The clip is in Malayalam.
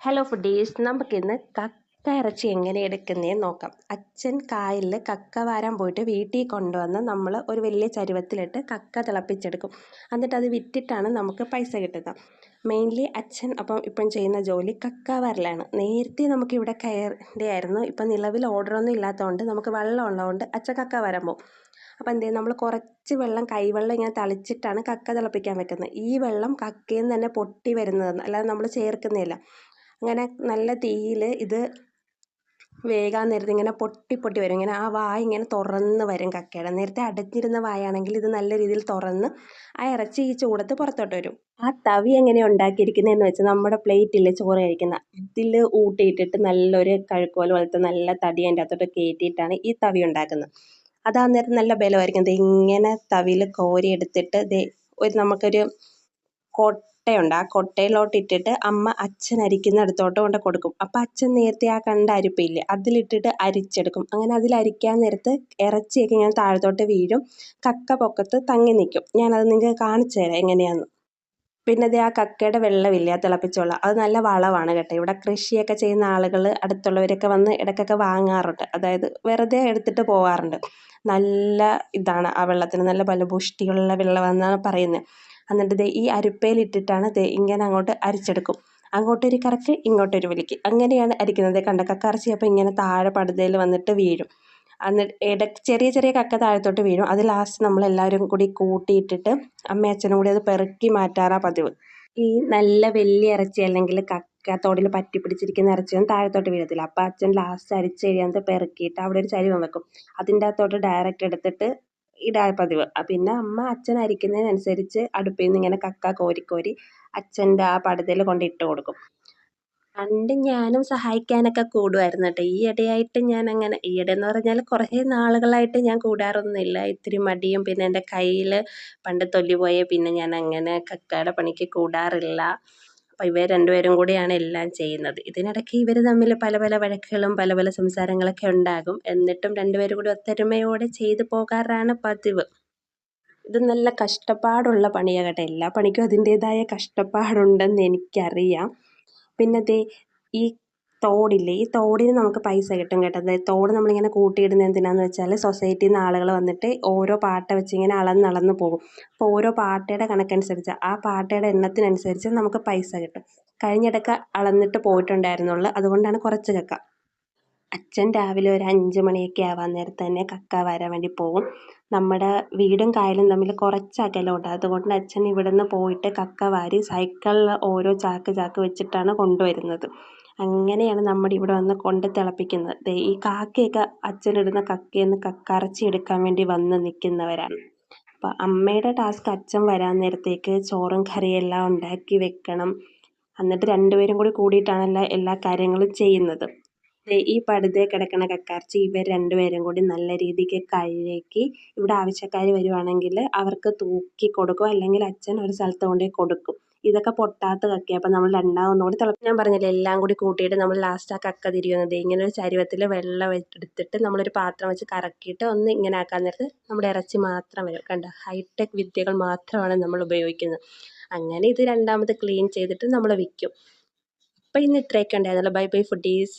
ഹലോ ഫുഡീസ് നമുക്കിന്ന് കക്ക ഇറച്ചി എങ്ങനെ എടുക്കുന്നതെന്ന് നോക്കാം. അച്ഛൻ കായലിൽ കക്ക വാരാൻ പോയിട്ട് വീട്ടിൽ കൊണ്ടുവന്ന് നമ്മൾ ഒരു വലിയ ചരുവത്തിലിട്ട് കക്ക തിളപ്പിച്ചെടുക്കും. എന്നിട്ട് അത് വിറ്റിട്ടാണ് നമുക്ക് പൈസ കിട്ടുന്നത് മെയിൻലി അച്ഛൻ അപ്പം ഇപ്പം ചെയ്യുന്ന ജോലി കക്ക വരലാണ്. നേരത്തെ നമുക്കിവിടെ കയറിയായിരുന്നു ഇപ്പം നിലവിൽ ഓർഡറൊന്നും ഇല്ലാത്തതുകൊണ്ട് നമുക്ക് വെള്ളം ഉള്ളതുകൊണ്ട് അച്ഛൻ കക്ക വരാൻ പോകും. അപ്പോൾ എന്ത് നമ്മൾ കുറച്ച് വെള്ളം കൈവെള്ളം ഇങ്ങനെ തളിച്ചിട്ടാണ് കക്ക തിളപ്പിക്കാൻ വെക്കുന്നത്. ഈ വെള്ളം കക്കയിൽ നിന്ന് തന്നെ പൊട്ടി വരുന്നതെന്ന് അല്ലാതെ നമ്മൾ ചേർക്കുന്നില്ല. അങ്ങനെ നല്ല തീയിൽ ഇത് വേകാൻ നേരത്ത് ഇങ്ങനെ പൊട്ടി പൊട്ടി വരും. ഇങ്ങനെ ആ വായ ഇങ്ങനെ തുറന്ന് വരും കക്കയുടെ. നേരത്തെ അടഞ്ഞിരുന്ന വായാണെങ്കിൽ ഇത് നല്ല രീതിയിൽ തുറന്ന് ആ ഇറച്ചി ഈ ചൂടത്ത് പുറത്തോട്ട് വരും. ആ തവി എങ്ങനെ ഉണ്ടാക്കിയിരിക്കുന്നതെന്ന് വെച്ചാൽ നമ്മുടെ പ്ലേറ്റിൽ ചോറ് കഴിക്കുന്ന ഇതിൽ ഊട്ടിയിട്ടിട്ട് നല്ലൊരു കഴുക്കോൽ പോലത്തെ നല്ല തടി അതിന്റെ അകത്തോട്ട് കയറ്റിയിട്ടാണ് ഈ തവി ഉണ്ടാക്കുന്നത്. അതാ നേരം നല്ല ബലമായിരിക്കും. ഇങ്ങനെ തവിയിൽ കോരി എടുത്തിട്ട് ഒരു നമുക്കൊരു കൊട്ടയുണ്ട്. ആ കൊട്ടയിലോട്ട് ഇട്ടിട്ട് അമ്മ അച്ഛൻ അരിക്കുന്നിടത്തോട്ട് കൊണ്ട് കൊടുക്കും. അപ്പം അച്ഛൻ നേരത്തെ ആ കണ്ട അരിപ്പില്ലേ അതിലിട്ടിട്ട് അരിച്ചെടുക്കും. അങ്ങനെ അതിൽ അരിക്കാൻ നേരത്ത് ഇറച്ചിയൊക്കെ ഇങ്ങനെ താഴത്തോട്ട് വീഴും. കക്ക പൊക്കത്ത് തങ്ങി നിൽക്കും. ഞാനത് നിങ്ങൾക്ക് കാണിച്ചു തരാം എങ്ങനെയാന്ന്. പിന്നെ അത് ആ കക്കയുടെ വെള്ളമില്ല തിളപ്പിച്ചുള്ള. അത് നല്ല വളമാണ് കേട്ടോ. ഇവിടെ കൃഷിയൊക്കെ ചെയ്യുന്ന ആളുകൾ അടുത്തുള്ളവരൊക്കെ വന്ന് ഇടയ്ക്കൊക്കെ വാങ്ങാറുണ്ട്. അതായത് വെറുതെ എടുത്തിട്ട് പോകാറുണ്ട് നല്ല ഇതാണ് ആ വെള്ളത്തിന്. നല്ല ഫലപുഷ്ടിയുള്ള വെള്ളമെന്നാണ് പറയുന്നത്. എന്നിട്ട് ദേ ഈ അരിപ്പയിലിട്ടിട്ടാണ് ദേ ഇങ്ങനെ അങ്ങോട്ട് അരിച്ചെടുക്കും. അങ്ങോട്ടൊരു കറക്ക് ഇങ്ങോട്ടൊരു വലിക്ക്. അങ്ങനെയാണ് അരിക്കുന്നത്. കണ്ട? കക്കറച്ചി അപ്പോൾ ഇങ്ങനെ താഴെ പടുതയിൽ വന്നിട്ട് വീഴും. എന്നിട്ട് ഇട ചെറിയ ചെറിയ കക്ക താഴത്തോട്ട് വീഴും. അത് ലാസ്റ്റ് നമ്മളെല്ലാവരും കൂടി കൂട്ടിയിട്ടിട്ട് അമ്മയച്ഛനും കൂടി അത് പെറുക്കി മാറ്റാറാണ് പതിവ്. ഈ നല്ല വലിയ ഇറച്ചി അല്ലെങ്കിൽ കക്ക തോടിൽ പറ്റി പിടിച്ചിരിക്കുന്ന ഇറച്ചിയൊന്നും താഴത്തോട്ട് വീഴത്തില്ല. അപ്പം അച്ഛൻ ലാസ്റ്റ് അരിച്ച് കഴിയാൻ പെറുക്കിയിട്ട് അവിടെ ഒരു ചരിവം വെക്കും. അതിന്റെ അകത്തോട്ട് ഡയറക്റ്റ് എടുത്തിട്ട് ഇടാൻ പതിവ്. പിന്നെ അമ്മ അച്ഛൻ അരിക്കുന്നതിനനുസരിച്ച് അടുപ്പിൽ നിന്ന് ഇങ്ങനെ കക്ക കോരി കോരി അച്ഛന്റെ ആ പടുതയിൽ കൊണ്ട് ഇട്ട് കൊടുക്കും. പണ്ട് ഞാനും സഹായിക്കാനൊക്കെ കൂടുമായിരുന്നു കേട്ടോ. ഈ ഇടയായിട്ട് ഞാൻ അങ്ങനെ ഈയിടെ എന്ന് പറഞ്ഞാൽ കുറേ നാളുകളായിട്ട് ഞാൻ കൂടാറൊന്നുമില്ല. ഇത്തിരി മടിയും പിന്നെ എന്റെ കയ്യിൽ പണ്ട് തൊലി പോയ പിന്നെ ഞാൻ അങ്ങനെ കക്കയുടെ പണിക്ക് കൂടാറില്ല. അപ്പോൾ ഇവർ രണ്ടുപേരും കൂടിയാണ് എല്ലാം ചെയ്യുന്നത്. ഇതിനിടയ്ക്ക് ഇവർ തമ്മിൽ പല പല വഴക്കുകളും പല പല സംസാരങ്ങളൊക്കെ ഉണ്ടാകും. എന്നിട്ടും രണ്ടുപേരും കൂടി ഒത്തൊരുമയോടെ ചെയ്തു പോകാറാണ് പതിവ്. ഇത് നല്ല കഷ്ടപ്പാടുള്ള പണിയാണ് എല്ലാ പണിക്കും അതിന്റേതായ കഷ്ടപ്പാടുണ്ടെന്ന് എനിക്കറിയാം. പിന്നെ ദേ ഈ തോടില്ലേ? ഈ തോടിന് നമുക്ക് പൈസ കിട്ടും കേട്ടോ. അതായത് തോട് നമ്മളിങ്ങനെ കൂട്ടിയിടുന്നത് എന്തിനാണെന്ന് വെച്ചാൽ സൊസൈറ്റിയിൽ നിന്ന് ആളുകൾ വന്നിട്ട് ഓരോ പാട്ട വെച്ച് ഇങ്ങനെ അളന്നളന്ന് പോകും. അപ്പോൾ ഓരോ പാട്ടയുടെ കണക്കനുസരിച്ച് ആ പാട്ടയുടെ എണ്ണത്തിനനുസരിച്ച് നമുക്ക് പൈസ കിട്ടും. കഴിഞ്ഞിടയ്ക്ക് അളന്നിട്ട് പോയിട്ടുണ്ടായിരുന്നുള്ളൂ. അതുകൊണ്ടാണ് കുറച്ച് കക്ക. അച്ഛൻ രാവിലെ ഒരു അഞ്ച് മണിയൊക്കെ ആവാൻ നേരത്ത് തന്നെ കക്ക വരാൻ വേണ്ടി പോകും നമ്മുടെ വീടും കായലും തമ്മിൽ കുറച്ച് അകലമുണ്ട്. അതുകൊണ്ട് അച്ഛൻ ഇവിടെ നിന്ന് പോയിട്ട് കക്ക വാരി സൈക്കിളിൽ ഓരോ ചാക്ക് ചാക്ക് വെച്ചിട്ടാണ് കൊണ്ടുവരുന്നത്. അങ്ങനെയാണ് നമ്മുടെ ഇവിടെ വന്ന് കൊണ്ട് തിളപ്പിക്കുന്നത്. ദേ ഈ കാക്കയൊക്കെ അച്ഛനിടുന്ന കക്കയിൽ നിന്ന് എടുക്കാൻ വേണ്ടി വന്ന് നിൽക്കുന്നവരാണ്. അപ്പോൾ അമ്മയുടെ ടാസ്ക് അച്ഛൻ വരാൻ നേരത്തേക്ക് ചോറും കറിയെല്ലാം ഉണ്ടാക്കി വെക്കണം. എന്നിട്ട് രണ്ടുപേരും കൂടി കൂടിയിട്ടാണല്ലോ എല്ലാ കാര്യങ്ങളും ചെയ്യുന്നത്. ഈ പടുതേ കിടക്കണ കക്കയിറച്ചി ഇവർ രണ്ടുപേരും കൂടി നല്ല രീതിക്ക് കഴുകി ഇവിടെ ആവശ്യക്കാർ വരുവാണെങ്കിൽ അവർക്ക് തൂക്കി കൊടുക്കും. അല്ലെങ്കിൽ അച്ഛൻ ഒരു സ്ഥലത്ത് കൊണ്ടുപോയി കൊടുക്കും. ഇതൊക്കെ പൊട്ടാത്ത കക്കയാണ് അപ്പം നമ്മൾ രണ്ടാമൊന്നും കൂടി തിളപ്പിച്ച് ഞാൻ പറഞ്ഞില്ല എല്ലാം കൂടി കൂട്ടിയിട്ട് നമ്മൾ ലാസ്റ്റ് ആ കക്ക തിരിയുന്നത്. ഇങ്ങനെ ഒരു ചരുവത്തിൽ വെള്ളം എടുത്തിട്ട് നമ്മളൊരു പാത്രം വെച്ച് കറക്കിയിട്ട് ഒന്ന് ഇങ്ങനെ ആക്കാൻ നേരത്ത് നമ്മുടെ ഇറച്ചി മാത്രം വരും. കണ്ടോ? ഹൈടെക് വിദ്യകൾ മാത്രമാണ് നമ്മൾ ഉപയോഗിക്കുന്നത്. അങ്ങനെ ഇത് രണ്ടാമത് ക്ലീൻ ചെയ്തിട്ട് നമ്മൾ വിൽക്കും. അപ്പം ഇന്ന് ഇത്രയൊക്കെ ഉണ്ടായിരുന്നല്ലോ. Bye bye foodies